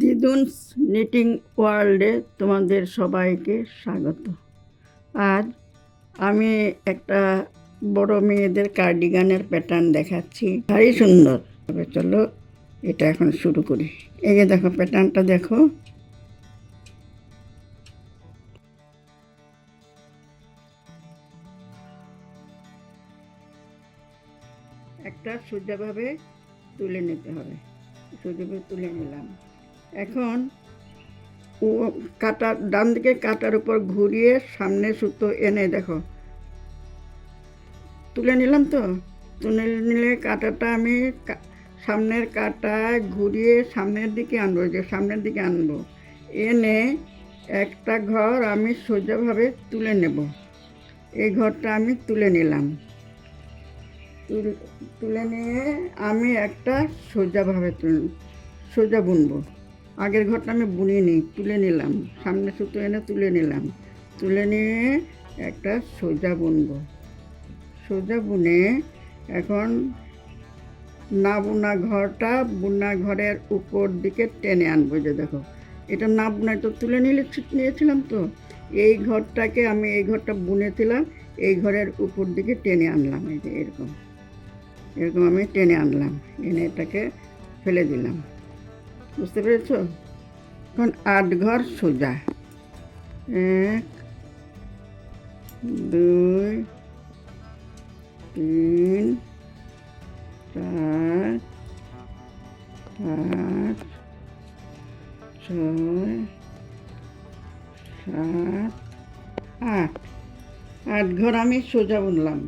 দিদুনস knitting ওয়ার্ল্ডে তোমাদের সবাইকে স্বাগত। আজ আমি একটা বড় মেয়েদের কার্ডিগানের প্যাটার্ন দেখাচ্ছি। ভারী সুন্দর। তবে চলো এটা এখন শুরু করি। এই যে দেখো, প্যাটার্নটা দেখো। একটা সোজাভাবে তুলে নিতে হবে। সোজাভাবে তুলে নিলাম। এখন ও কাটা ডান দিকে কাটার উপর ঘুরিয়ে সামনে সুতো এনে দেখো। তুলে নিলাম তো? তুলে নিলে কাটাটা আমি সামনের কাটায় ঘুরিয়ে সামনের দিকে আনব যে সামনের দিকে আনব। এনে একটা ঘর আমি সোজাভাবে তুলে নেব। এই ঘরটা আমি তুলে নিলাম। তুলে নিয়ে আমি একটা সোজাভাবে তুল, সোজা বুনবো। আগের ঘরটা আমি বুনিয়ে নিই তুলে নিলাম। সামনে সুতো এনে তুলে নিলাম। তুলে নিয়ে একটা সোজা বুনবো। সোজা বুনে এখন না বোনা ঘরটা বোনা ঘরের উপর দিকে টেনে আনব যে দেখো। এটা না বোনায় তো তুলে নিলে ছুট নিয়েছিলাম তো। এই ঘরটাকে আমি এই ঘরটা বুনেছিলাম, এই ঘরের উপর দিকে টেনে আনলাম, এই যে এরকম। এরকম আমি টেনে আনলাম, এনে এটাকে ফেলে দিলাম। বুঝতে পেরেছ? এখন আট ঘর সোজা। এক, দুই, তিন, চার, পাঁচ, ছয়, সাত, আট। আট ঘর আমি সোজা বুনলাম।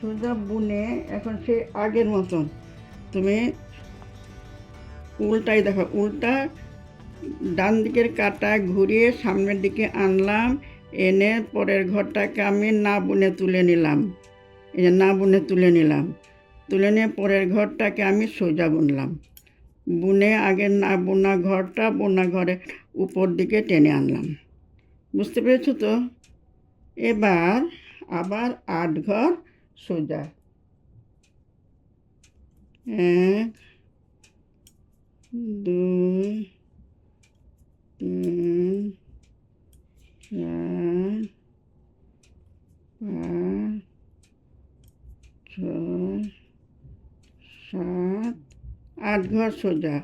সোজা বুনে এখন সে আগের মতন তুমি উল্টাই দেখো, উল্টা ডান দিকের কাটা ঘুরিয়ে সামনের দিকে আনলাম, এনে পরের ঘরটাকে আমি না বুনে তুলে নিলাম। এই যে না বুনে তুলে নিলাম, তুলে নিয়ে পরের ঘরটাকে আমি সোজা বুনলাম। বুনে আগে না বোনা ঘরটা, বোনা ঘরের উপর দিকে টেনে আনলাম। বুঝতে পেরেছ তো? এবার আবার আট ঘর সোজা। এক দুই, তিন, চার, পাঁচ, ছয়, সাত, আট ঘর সোজা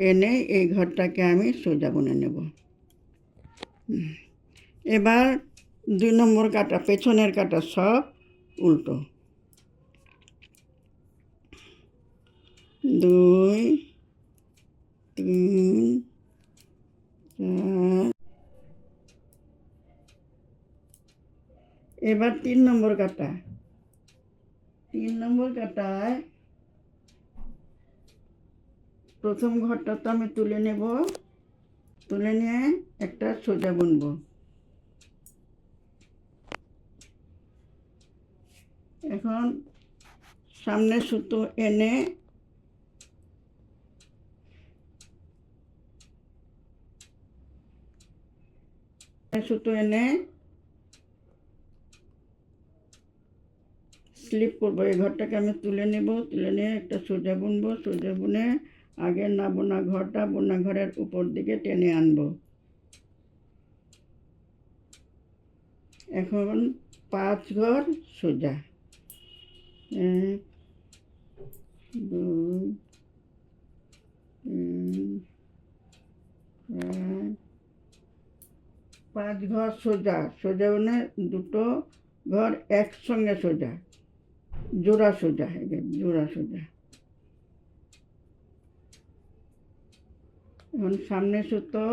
এনে এই ঘরটাকে আমি সোজা বুনে নেব। এবার দুই নম্বর কাটা, পেছনের কাটা সব উল্টো দুই তিন চার এবার তিন নম্বর কাটা। তিন নম্বর কাটায়। প্রথম ঘরটা তো আমি তুলে নেব। তুলে নিয়ে একটা সোজা বুনবো। এখন সামনে সুতো এনে সুতো এনে স্লিপ করব। এই ঘরটাকে আমি তুলে নেব। তুলে নিয়ে একটা সোজা বুনবো। সোজা বুনে আগে না বোনা ঘরটা, বোনা ঘরের উপর দিকে টেনে আনব। এখন পাঁচ ঘর সোজা। এক, দুই, তিন, চার পাঁচ ঘর সোজা সোজা মানে দুটো ঘর একসঙ্গে সোজা, জোড়া সোজা এই যে জোড়া সোজা। এখন সামনে সুতো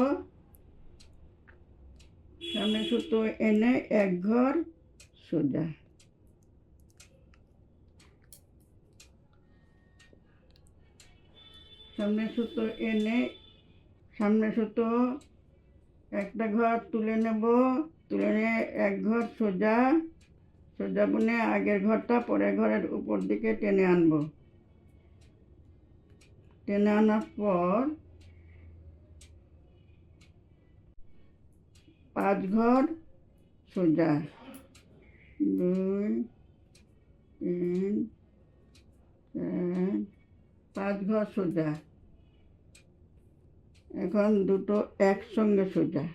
সামনে সুতো এনে এক ঘর সোজা। সামনে সুতো এনে সামনে সুতো একটা ঘর তুলে নেব। তুলে নিয়ে এক ঘর সোজা সোজা বুনে আগের ঘরটা পরের ঘরের উপর দিকে টেনে আনব। টেনে আনার পর পাঁচ ঘর সোজা। দুই, তিন, চার, পাঁচ ঘর সোজা। এখন দুটো একসঙ্গে সোজা।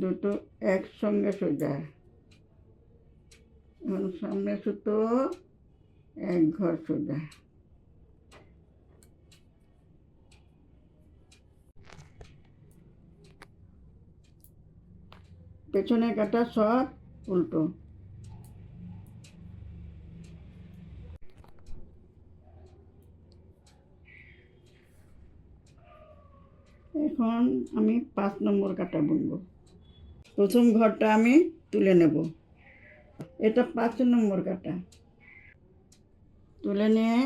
দুটো একসঙ্গে সোজা। এখন সামনে সুতো এক ঘর সোজা। পেছনে কাটা সব উল্টো। এখন আমি পাঁচ নম্বর কাটা বুনবো। প্রথম ঘরটা আমি তুলে নেব। এটা পাঁচ নম্বর কাটা। তুলে নিয়ে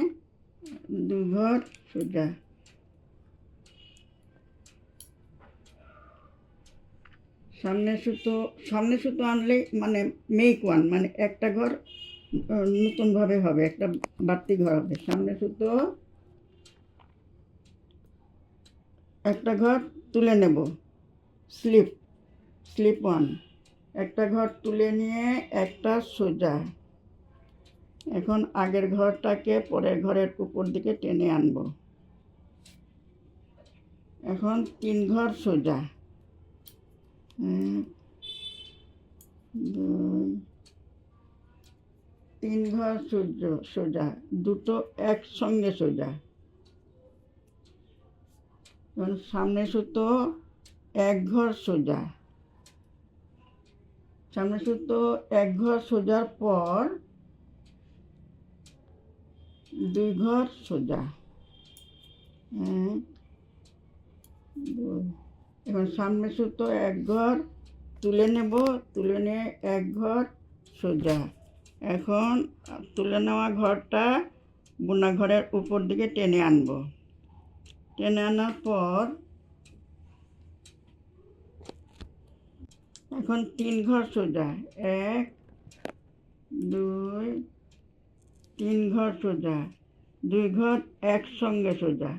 দু ঘর সোজা। সামনে সুতো সামনে সুতো আনলেই মানে মেক ওয়ান মানে একটা ঘর নতুনভাবে হবে, একটা বাড়তি ঘর হবে। সামনে সুতো একটা ঘর তুলে নেব। Slip slip one. একটা ঘর তুলে নিয়ে একটা সোজা। এখন আগের ঘরটাকে পরের ঘরের উপর দিকে টেনে আনব। এখন তিন ঘর সোজা। তিন ঘর সূর্য সোজা। দুটো একসঙ্গে সোজা। সামনে সুতো, এক ঘর সোজা। সামনে সুতো, এক ঘর সোজার পর দুই ঘর সোজা। এক এখন সামনে সুতো, এক ঘর, তুলে নেব, তুলে নিয়ে এক ঘর সোজা। এখন তুলে নেওয়া ঘরটা বোনা ঘরের উপর দিকে টেনে আনব। টেনে আনার পর এখন তিন ঘর সোজা। এক, দুই, তিন ঘর সোজা। দুই ঘর একসঙ্গে সোজা।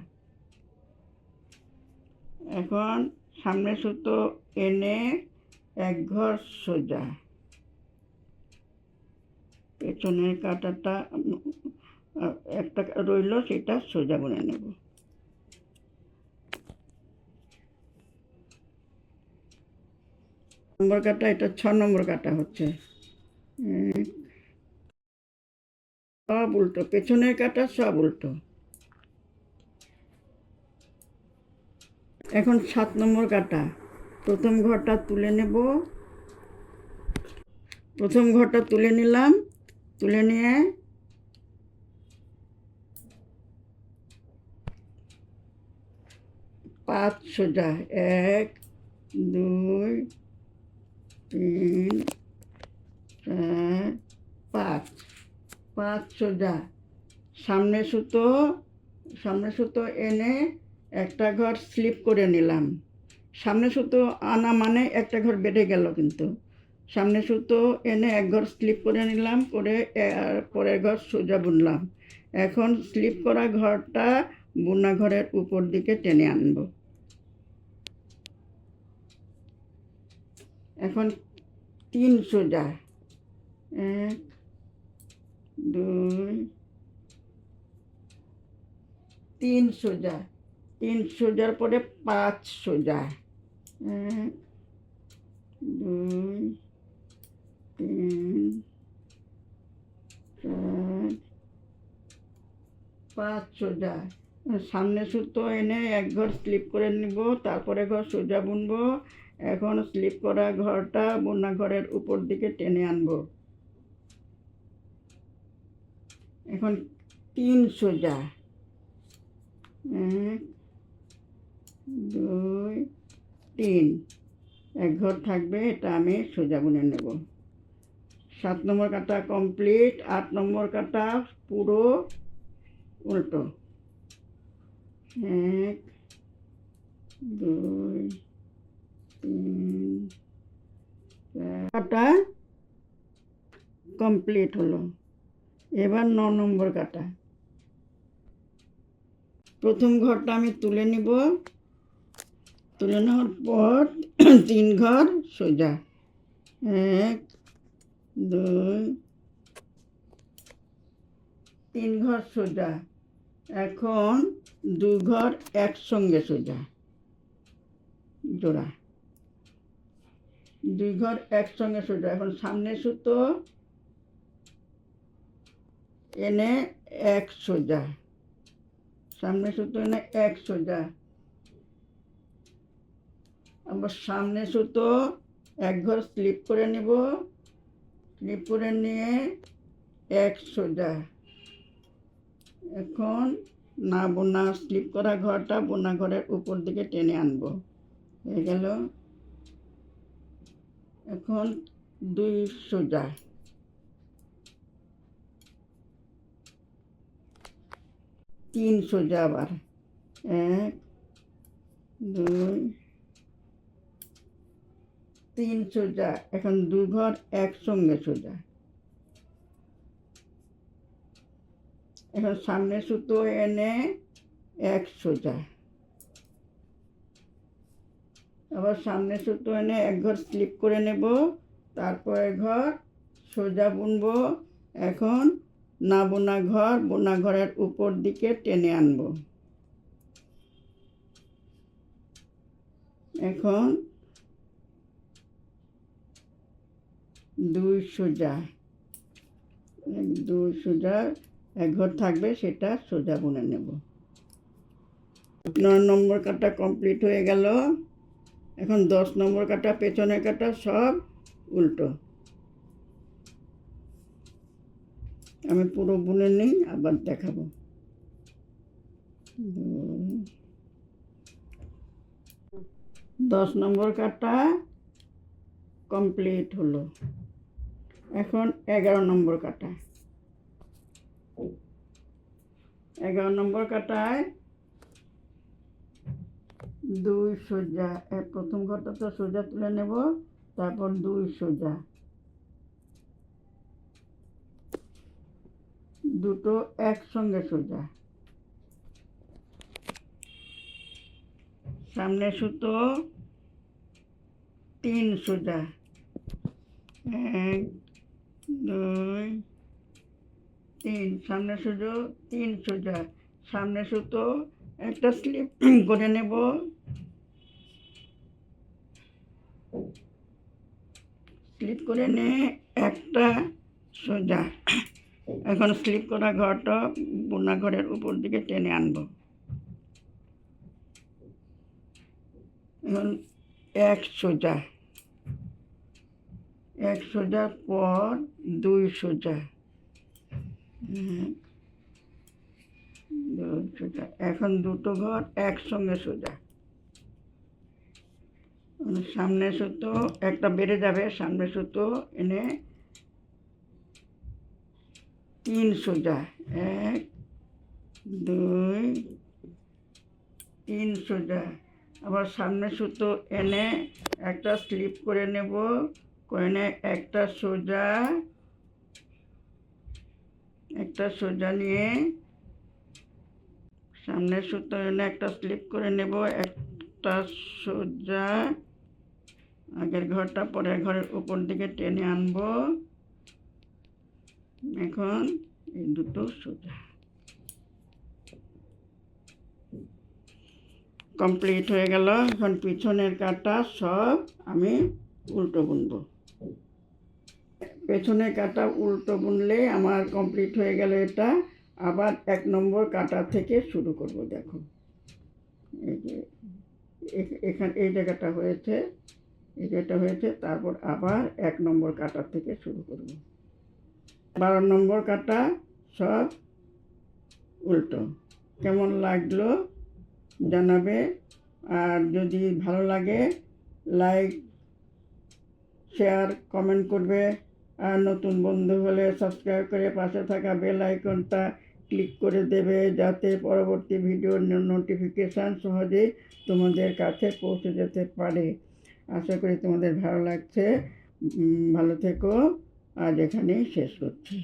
এখন সামনে সুতো এনে এক ঘর সোজা। পেছনের কাঁটাটা একটা রইল, সেটা সোজা বুনে নেব। নম্বর কাটা, এটা ছ নম্বর কাটা হচ্ছে। সব উল্টো, পেছনের কাটা সব উল্টো। এখন সাত নম্বর কাটা। প্রথম ঘরটা তুলে নেব। প্রথম ঘরটা তুলে নিলাম। তুলে নিয়ে পাঁচ সোজা, এক, দুই তিন, চার, পাঁচ পাঁচ সোজা। সামনে সুতো সামনে সুতো এনে একটা ঘর স্লিপ করে নিলাম। সামনে সুতো আনা মানে একটা ঘর বেড়ে গেল কিন্তু। সামনে সুতো এনে এক ঘর স্লিপ করে নিলাম, করে পরের ঘর সোজা বুনলাম। এখন স্লিপ করা ঘরটা বুনা ঘরের উপর দিকে টেনে আনব। এখন তিন সোজা এক, দুই তিন সোজা তিন সোজার পরে পাঁচ সোজা এক, দুই, তিন, চার পাঁচ সোজা সামনে সুতো এনে এক ঘর স্লিপ করে নিব, তারপরে ঘর সোজা বুনবো এখন স্লিপ করা ঘরটা বোনা ঘরের উপর দিকে টেনে আনব। এখন তিন সোজা। এক, দুই, তিন। এক ঘর থাকবে, এটা আমি সোজা বুনে নেব। সাত নম্বর কাটা কমপ্লিট আট নম্বর কাটা পুরো উল্টো। এক, দুই কাটা কমপ্লিট হলো। এবার ন নম্বর কাটা। প্রথম ঘরটা আমি তুলে নিব। তুলে নেওয়ার পর তিন ঘর সোজা। এক, দুই, তিন ঘর সোজা। এখন দু ঘর একসঙ্গে সোজা। জোড়া। দুই ঘর একসঙ্গে সোজা এখন সামনে সুতো এনে এক সোজা। সামনে সুতো এনে এক সোজা। আবার সামনে সুতো এক ঘর স্লিপ করে নিব। স্লিপ করে নিয়ে এক সোজা। এখন না বোনা স্লিপ করা ঘরটা বোনা ঘরের উপর দিকে টেনে আনব। হয়ে গেল। এখন দুই সোজা তিন সোজা আবার। এক, দুই তিন সোজা এখন দু ঘর একসঙ্গে সোজা। এখন সামনে সুতো এনে এক সোজা আবার সামনে সুতো এনে এক ঘর স্লিপ করে নেব, তারপরে ঘর সোজা বুনবো। এখন না বোনা ঘর, বোনা ঘরের উপর দিকে টেনে আনব। এখন দুই সোজা, এক, দুই সোজা, এক ঘর থাকবে, সেটা সোজা বুনে নেব। নয় নম্বর কাটা কমপ্লিট হয়ে গেল। এখন দশ নম্বর কাটা, পেছনের কাটা সব উল্টো। আমি পুরো বুনে নিই, আবার দেখাবো। দশ নম্বর কাটা কমপ্লিট হলো। এখন এগারো নম্বর কাটা। এগারো নম্বর কাটায় দুই সোজা প্রথম ঘরটা সোজা তুলে নেব, তারপর দুই সোজা। দুটো একসঙ্গে সোজা। সামনে সুতো তিন সোজা। এক, দুই, তিন। সামনে সুতো তিন সোজা। সামনে সুতো একটা স্লিপ করে নেব। স্লিপ করে নিয়ে একটা সোজা। এখন স্লিপ করা ঘরটা বোনা ঘরের উপর দিকে টেনে আনব। এখন এক সোজা। এক সোজার পর দুই সোজা। সোজা এখন দুটো ঘর একসঙ্গে সোজা। মানে সামনে সুতো, একটা বেড়ে যাবে, সামনে সুতো এনে তিন সোজা, এক, দুই, তিন সোজা। আবার সামনে সুতো এনে একটা স্লিপ করে নেব করে নে একটা সোজা একটা সোজা নিয়ে সামনে সুতো এনে একটা স্লিপ করে নেব, একটা সোজা। আগের ঘরটা পরের ঘরের উপর দিকে টেনে আনব। এখন এই দুটো সোজা। কমপ্লিট হয়ে গেল। এখন পিছনের কাটা সব আমি উল্টো বুনবো। পেছনের কাটা উল্টো বুনলে আমার কমপ্লিট হয়ে গেল এটা। আবার এক নম্বর কাটা থেকে শুরু করব, দেখো। এই যে এখানে, এই জায়গাটা হয়েছে, এই জায়গাটা হয়েছে, তারপর আবার এক নম্বর কাটা থেকে শুরু করব। বারো নম্বর কাটা সব উল্টো। কেমন লাগল জানাবে, আর যদি ভালো লাগে, লাইক, শেয়ার, কমেন্ট করবে, আর নতুন বন্ধু হলে সাবস্ক্রাইব করে পাশে থাকা বেল আইকনটা ক্লিক করে দেবে যাতে পরবর্তী ভিডিওর নোটিফিকেশান সহজেই তোমাদের কাছে পৌঁছে যেতে পারে। আশা করি তোমাদের ভালো লাগছে। ভালো থেকো। আজ এখানেই শেষ করছি।